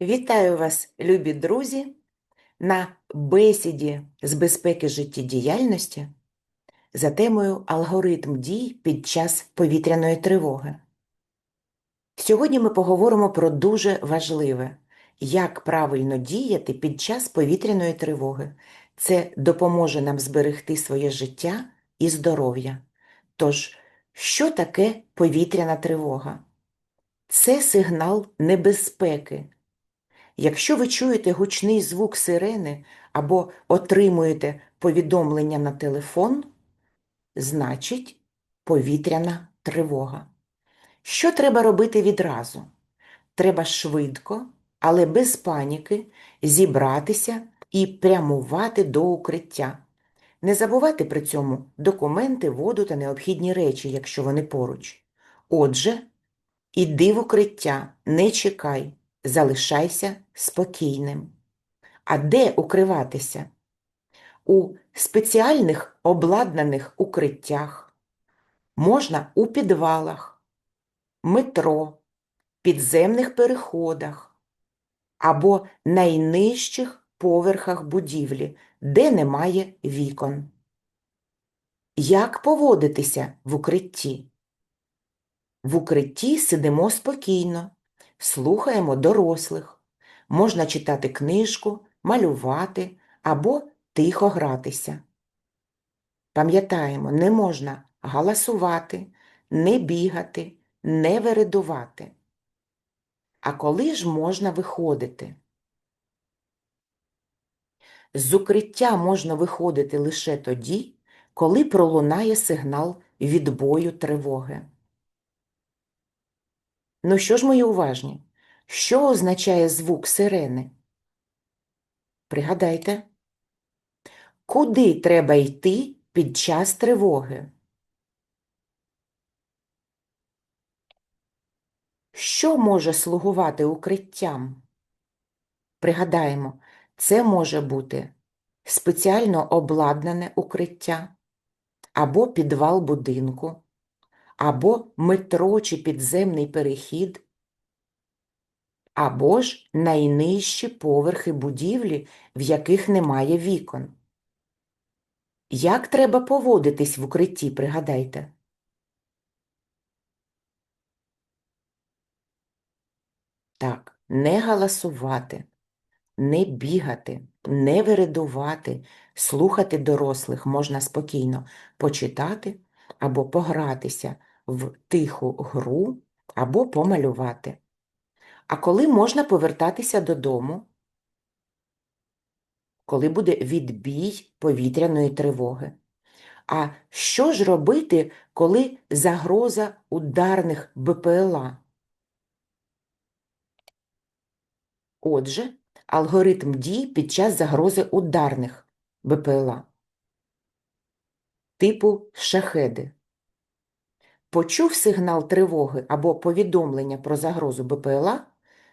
Вітаю вас, любі друзі, на бесіді з безпеки життєдіяльності за темою алгоритм дій під час повітряної тривоги. Сьогодні ми поговоримо про дуже важливе, як правильно діяти під час повітряної тривоги. Це допоможе нам зберегти своє життя і здоров'я. Тож, що таке повітряна тривога? Це сигнал небезпеки. Якщо ви чуєте гучний звук сирени або отримуєте повідомлення на телефон, значить повітряна тривога. Що треба робити відразу? Треба швидко, але без паніки зібратися і прямувати до укриття. Не забувати при цьому документи, воду та необхідні речі, якщо вони поруч. Отже, іди в укриття, не чекай, залишайся спокійним. А де укриватися? У спеціальних обладнаних укриттях, можна у підвалах, метро, підземних переходах або найнижчих поверхах будівлі, де немає вікон. Як поводитися в укритті? В укритті сидимо спокійно, слухаємо дорослих. Можна читати книжку, малювати або тихо гратися. Пам'ятаємо, не можна галасувати, не бігати, не вередувати. А коли ж можна виходити? З укриття можна виходити лише тоді, коли пролунає сигнал відбою тривоги. Ну що ж, мої уважні, що означає звук сирени? Пригадайте, куди треба йти під час тривоги? Що може слугувати укриттям? Пригадаємо, це може бути спеціально обладнане укриття, або підвал будинку, або метро чи підземний перехід, або ж найнижчі поверхи будівлі, в яких немає вікон. Як треба поводитись в укритті, пригадайте? Так, не галасувати, не бігати, не вередувати, слухати дорослих можна спокійно почитати або погратися в тиху гру або помалювати. А коли можна повертатися додому? Коли буде відбій повітряної тривоги. А що ж робити, коли загроза ударних БПЛА? Отже, алгоритм дій під час загрози ударних БПЛА. Типу шахеди. Почув сигнал тривоги або повідомлення про загрозу БПЛА,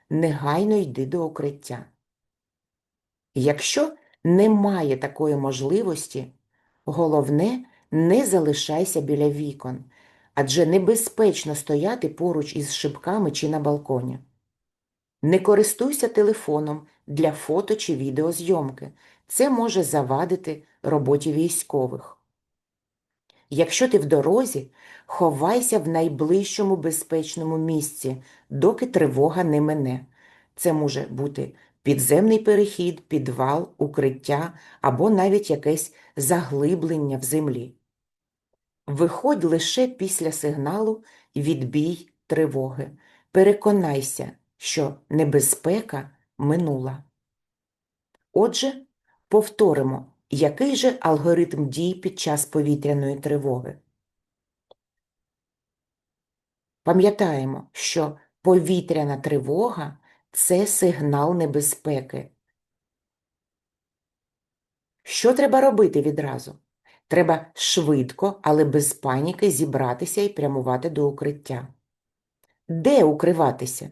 негайно йди до укриття. Якщо немає такої можливості, головне не залишайся біля вікон, адже небезпечно стояти поруч із шибками чи на балконі. Не користуйся телефоном для фото чи відеозйомки. Це може завадити роботі військових. Якщо ти в дорозі, ховайся в найближчому безпечному місці, доки тривога не мине. Це може бути підземний перехід, підвал, укриття або навіть якесь заглиблення в землі. Виходь лише після сигналу відбій тривоги. Переконайся, що небезпека минула. Отже, повторимо, який же алгоритм дій під час повітряної тривоги. Пам'ятаємо, що повітряна тривога це сигнал небезпеки. Що треба робити відразу? Треба швидко, але без паніки зібратися і прямувати до укриття. Де укриватися?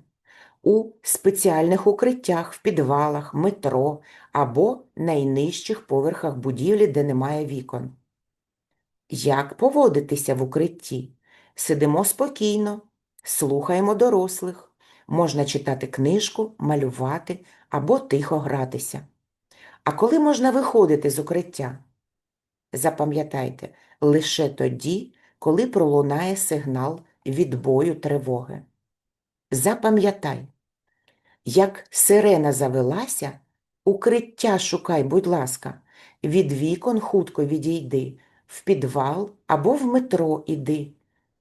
У спеціальних укриттях, в підвалах, метро або найнижчих поверхах будівлі, де немає вікон. Як поводитися в укритті? Сидимо спокійно, слухаємо дорослих, Можна читати книжку, малювати або тихо гратися. А коли можна виходити з укриття? Запам'ятайте, лише тоді, коли пролунає сигнал відбою тривоги. Запам'ятай, як сирена завелася, укриття шукай, будь ласка, від вікон хутко відійди, в підвал або в метро іди.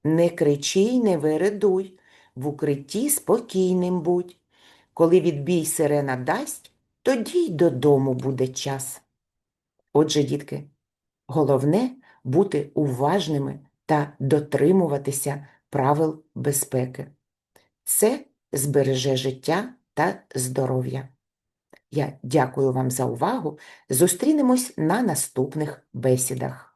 Не кричи й не вередуй, в укритті спокійним будь. Коли відбій сирена дасть, тоді й додому буде час. Отже, дітки, головне бути уважними та дотримуватися правил безпеки. Це збереже життя та здоров'я. Я дякую вам за увагу. Зустрінемось на наступних бесідах.